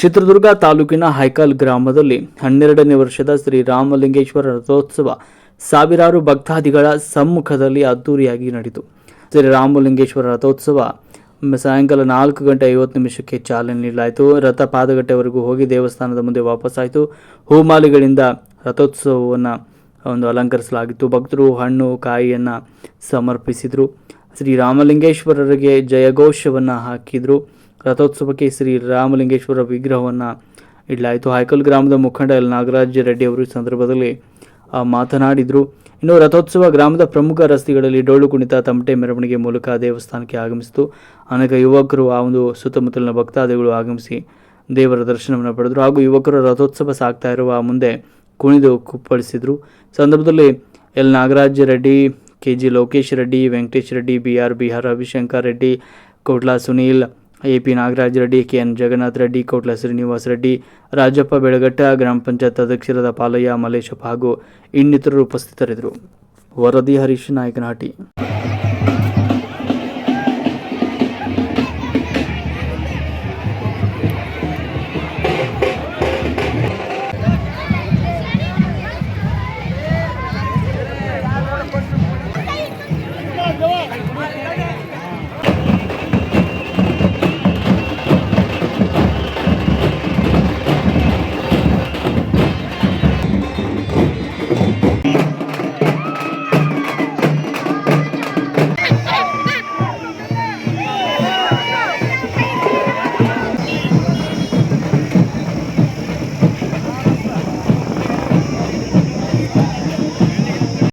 ಚಿತ್ರದುರ್ಗ ತಾಲೂಕಿನ ಹೈಕಲ್ ಗ್ರಾಮದಲ್ಲಿ ಹನ್ನೆರಡನೇ ವರ್ಷದ ಶ್ರೀ ರಾಮಲಿಂಗೇಶ್ವರ ರಥೋತ್ಸವ ಸಾವಿರಾರು ಭಕ್ತಾದಿಗಳ ಸಮ್ಮುಖದಲ್ಲಿ ಅದ್ದೂರಿಯಾಗಿ ನಡೆಯಿತು. ಶ್ರೀ ರಾಮಲಿಂಗೇಶ್ವರ ರಥೋತ್ಸವ ಸಾಯಂಕಾಲ ನಾಲ್ಕು ಗಂಟೆ ಐವತ್ತು ನಿಮಿಷಕ್ಕೆ ಚಾಲನೆ ನೀಡಲಾಯಿತು. ರಥ ಪಾದಗಟ್ಟೆವರೆಗೂ ಹೋಗಿ ದೇವಸ್ಥಾನದ ಮುಂದೆ ವಾಪಸ್ಸಾಯಿತು ಹೂಮಾಲೆಗಳಿಂದ ರಥೋತ್ಸವವನ್ನು ಒಂದು ಅಲಂಕರಿಸಲಾಗಿತ್ತು. ಭಕ್ತರು ಹಣ್ಣು, ಕಾಯಿಯನ್ನು ಸಮರ್ಪಿಸಿದರು. ಶ್ರೀ ರಾಮಲಿಂಗೇಶ್ವರರಿಗೆ ಜಯಘೋಷವನ್ನು ಹಾಕಿದರು. ರಥೋತ್ಸವಕ್ಕೆ ಶ್ರೀ ರಾಮಲಿಂಗೇಶ್ವರ ವಿಗ್ರಹವನ್ನು ಇಡಲಾಯಿತು. ಹೈಕಲ್ ಗ್ರಾಮದ ಮುಖಂಡ ಎಲ್. ನಾಗರಾಜ್ ರೆಡ್ಡಿ ಅವರು ಈ ಸಂದರ್ಭದಲ್ಲಿ ಮಾತನಾಡಿದರು. ಇನ್ನು ರಥೋತ್ಸವ ಗ್ರಾಮದ ಪ್ರಮುಖ ರಸ್ತೆಗಳಲ್ಲಿ ಡೊಳ್ಳು ಕುಣಿತ, ತಮಟೆ ಮೆರವಣಿಗೆ ಮೂಲಕ ದೇವಸ್ಥಾನಕ್ಕೆ ಆಗಮಿಸಿತು. ಅನೇಕ ಯುವಕರು ಆ ಒಂದು ಸುತ್ತಮುತ್ತಲಿನ ಭಕ್ತಾದಿಗಳು ಆಗಮಿಸಿ ದೇವರ ದರ್ಶನವನ್ನು ಪಡೆದರು. ಹಾಗೂ ಯುವಕರು ರಥೋತ್ಸವ ಸಾಗ್ತಾ ಇರುವ ಮುಂದೆ ಕುಣಿದು ಕುಪ್ಪಳಿಸಿದರು. ಸಂದರ್ಭದಲ್ಲಿ L. Nagaraj Reddy, K. G. Lokesh Reddy, Venkatesh Reddy, B. R. Bihar, Ravishankar Reddy, Kotla Sunil A P Nagaraj Reddy K N Jagannath Reddy, Kotla Srinivas Reddy, Rajappa Belagatta, ಗ್ರಾಮ ಪಂಚಾಯತ್ ಅಧ್ಯಕ್ಷರಾದ ಪಾಲಯ್ಯ ಮಲೇಶಪ್ಪ ಹಾಗೂ ಇನ್ನಿತರರು ಉಪಸ್ಥಿತರಿದ್ದರು. ವರದಿ ಹರೀಶ್ ನಾಯಕನಹಟ್ಟಿ.